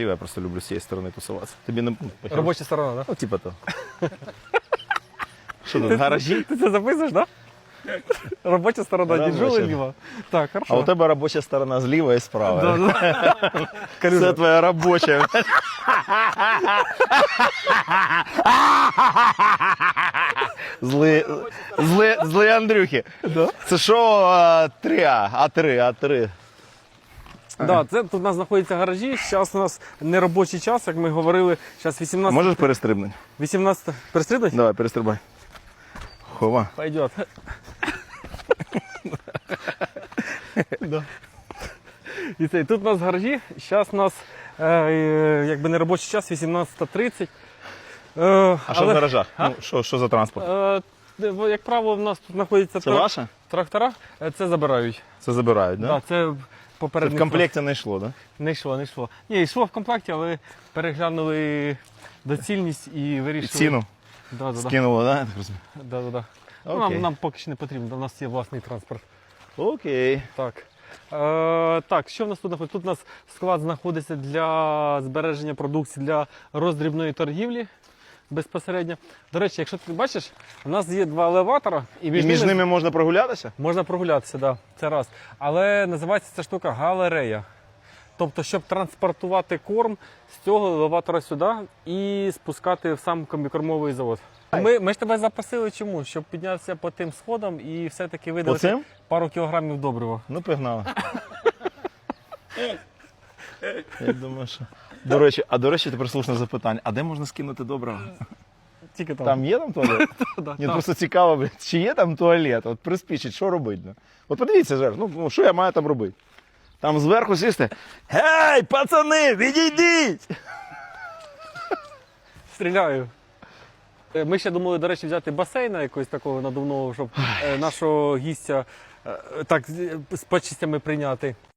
Я просто люблю з цієї сторони тусуватися. Тобі не? Робоча сторона, так? Ну, типа то. Що тут, гаражі? Ти це записуєш, так? Робоча сторона, діджули ліва. Так, А у тебе робоча сторона зліва і справа. Да, да. Це твоя робоча. Зли, зли, зли Андрюхи. Да? Це що а, 3А, А3, А3. Да, це тут у нас знаходяться гаражі. Зараз у нас не робочий час, як ми говорили. Зараз 18. Можеш перестрибнути? 18. Перестрибнуть? Давай, перестрибай. Хова. Пойдет. І це, і тут у нас гаражі. Зараз у нас е, якби не робочий час, 18.30. Е, А що в гаражах? Ну, що, що за транспорт? Е, де, як правило, в нас тут знаходяться Це трак- ваше? трактора. Е, Це забирають. Це забирають, Да? да? це Це попередник. в комплекті не йшло, да? Не йшло, не йшло. Ні, йшло в комплекті, але переглянули доцільність і І вирішили. ціну Да, да, да. скинуло, так? Да, да, да. Ну, Окей. нам, нам поки що не потрібно, у нас є власний транспорт. Окей. Так. Е, так, що в нас тут знаходиться? Тут у нас склад знаходиться для збереження продукції для роздрібної торгівлі безпосередньо. До речі, якщо ти бачиш, у нас є два елеватора, і І між, між ними ними можна прогулятися? можна прогулятися, да, це раз. Але називається ця штука галерея. Тобто, щоб транспортувати корм з цього елеватора сюди і спускати в сам комбікормовий завод. Ми, ми ж тебе запросили чому? Щоб піднятися по тим сходам і все-таки По видати пару кілограмів добрива. Ну, погнали. Я думаю, що. До речі, а до речі, тепер слушне запитання. А де можна скинути доброго? Тільки там. Там є там туалет? Ні, просто цікаво, блядь, чи є там туалет? От приспічить, що робити? Ну? От подивіться, Жер, ну ну, що я маю там робити? Там зверху сісти. Гей, пацани, відійдіть! Стріляю. Е, Ми ще думали, до речі, взяти басейна якогось такого надувного, щоб е, нашого гістя е, так з з почистями прийняти.